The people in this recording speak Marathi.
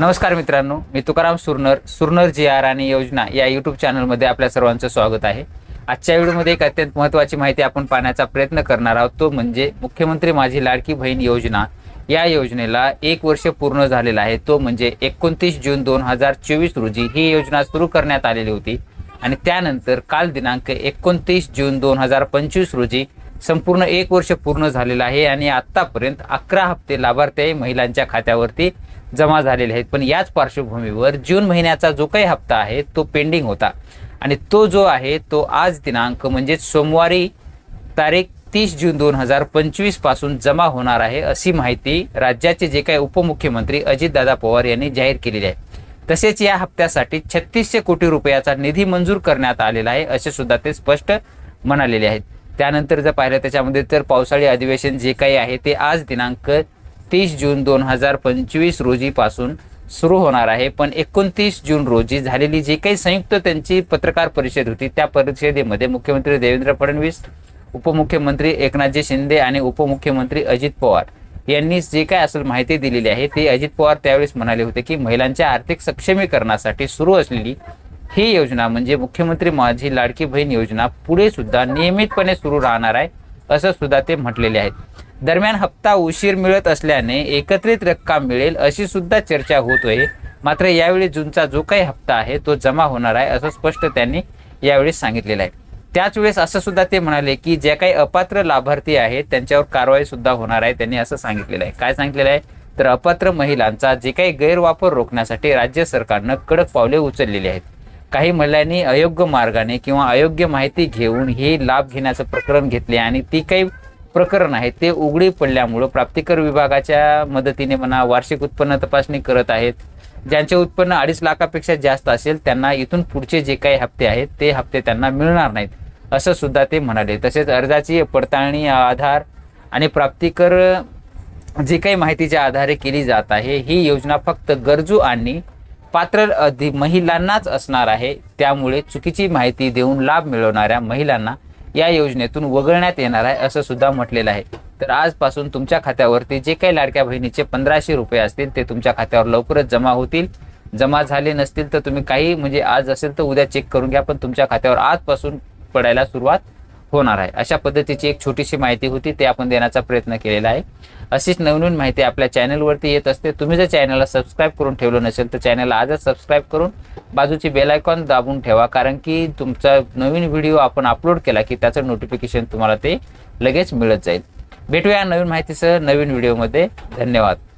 नमस्कार मित्रांनो मी तुकाराम सुरनर सुरनर जी आर आणि योजना या यूट्यूब चॅनलमध्ये आपल्या सर्वांचं स्वागत आहे. आजच्या व्हिडिओमध्ये एक अत्यंत महत्त्वाची माहिती आपण पाहण्याचा प्रयत्न करणार आहोत. तो म्हणजे मुख्यमंत्री माझी लाडकी बहीण योजना. या योजनेला एक वर्ष पूर्ण झालेलं आहे. तो म्हणजे एकोणतीस जून दोन हजार चोवीस रोजी ही योजना सुरू करण्यात आलेली होती. आणि त्यानंतर काल दिनांक एकोणतीस जून दोन हजार पंचवीस रोजी संपूर्ण एक वर्ष पूर्ण झालेलं आहे. आणि आत्तापर्यंत अकरा हप्ते लाभार्थी महिलांच्या खात्यावरती. जमा झालेले आहेत. पण याच पार्श्वभूमीवर जून महिन्याचा जो काही हप्ता आहे तो पेंडिंग होता. आणि तो जो आहे तो आज दिनांक म्हणजे सोमवारी तारीख तीस जून दोन हजार पंचवीसपासून जमा होणार आहे अशी माहिती राज्याचे जे काही उपमुख्यमंत्री अजितदादा पवार यांनी जाहीर केलेली आहे. तसेच या हप्त्यासाठी छत्तीसशे कोटी रुपयाचा निधी मंजूर करण्यात आलेला आहे असे सुद्धा ते स्पष्ट म्हणालेले आहेत. त्यानंतर जर पाहिलं त्याच्यामध्ये तर पावसाळी अधिवेशन जे काही आहे ते आज दिनांक तीस जून दोन हजार पंचवीस रोजीपासून सुरू होणार आहे. पण एकोणतीस जून रोजी झालेली जी काही संयुक्त त्यांची पत्रकार परिषद होती त्या परिषदेमध्ये मुख्यमंत्री देवेंद्र फडणवीस उपमुख्यमंत्री एकनाथजी शिंदे आणि उपमुख्यमंत्री अजित पवार यांनी जे काय असेल माहिती दिलेली आहे ते अजित पवार त्यावेळेस म्हणाले होते की महिलांच्या आर्थिक सक्षमीकरणासाठी सुरू असलेली ही योजना म्हणजे मुख्यमंत्री माझी लाडकी बहीण योजना पुढे सुद्धा नियमितपणे सुरू राहणार आहे असं सुद्धा ते म्हटलेले आहेत. दरम्यान हप्ता उशीर मिळत असल्याने एकत्रित रक्कम मिळेल अशी सुद्धा चर्चा आहे. मात्र यावेळी जूनचा जो काही हप्ता आहे तो जमा होणार आहे असं स्पष्ट त्यांनी यावेळी सांगितलेलं आहे. त्याच वेळेस असं सुद्धा ते म्हणाले की जे काही अपात्र लाभार्थी आहेत त्यांच्यावर कारवाई सुद्धा होणार आहे त्यांनी असं सांगितलेलं आहे. काय सांगितलेलं आहे? तर अपात्र महिलांचा जे काही गैरवापर रोखण्यासाठी राज्य सरकारनं कडक पावले उचललेली आहेत. काही महिलांनी अयोग्य मार्गाने किंवा अयोग्य माहिती घेऊन हे लाभ घेण्याचं प्रकरण घेतले आणि ती काही प्रकरण आहे. ते उघडे पडल्यामुळं प्राप्तिकर विभागाच्या मदतीने म्हणा वार्षिक उत्पन्न तपासणी करत आहेत. ज्यांचे उत्पन्न अडीच लाखापेक्षा जास्त असेल त्यांना इथून पुढचे जे काही हप्ते आहेत ते हप्ते त्यांना मिळणार नाहीत असं सुद्धा ते म्हणाले. तसेच अर्जाची पडताळणी आधार आणि प्राप्तिकर जे काही माहितीच्या आधारे केली जात आहे ही योजना फक्त गरजू आणि पात्र अधि महिलांनाच असणार आहे. त्यामुळे चुकीची माहिती देऊन लाभ मिळवणाऱ्या महिलांना या योजनेतून वगळण्यात येणार आहे असं सुद्धा म्हटलेलं आहे. तर आजपासून तुमच्या खात्यावरती जे काही लाडक्या बहिणीचे पंधराशे रुपये असतील ते तुमच्या खात्यावर लवकरच जमा होतील. जमा झाले नसतील तर तुम्ही काही म्हणजे आज असेल तर उद्या चेक करून घ्या पण तुमच्या खात्यावर आजपासून पडायला सुरुवात होणार आहे. अशा पद्धतीची एक छोटीशी माहिती होती ते आपण देण्याचा प्रयत्न केलेला आहे. अशीच नवीन माहिती आपल्या चॅनलवरती येत असते. तुम्ही जर चॅनलला सबस्क्राईब करून ठेवलं नसेल तर चॅनलला आजच सबस्क्राईब करून बाजूची बेल आयकॉन दाबून ठेवा कारण की तुमचा नवीन व्हिडिओ आपण अपलोड केला की त्याचं नोटिफिकेशन तुम्हाला ते लगेच मिळत जाईल. भेटूया नवीन माहितीसह नवीन व्हिडिओमध्ये धन्यवाद.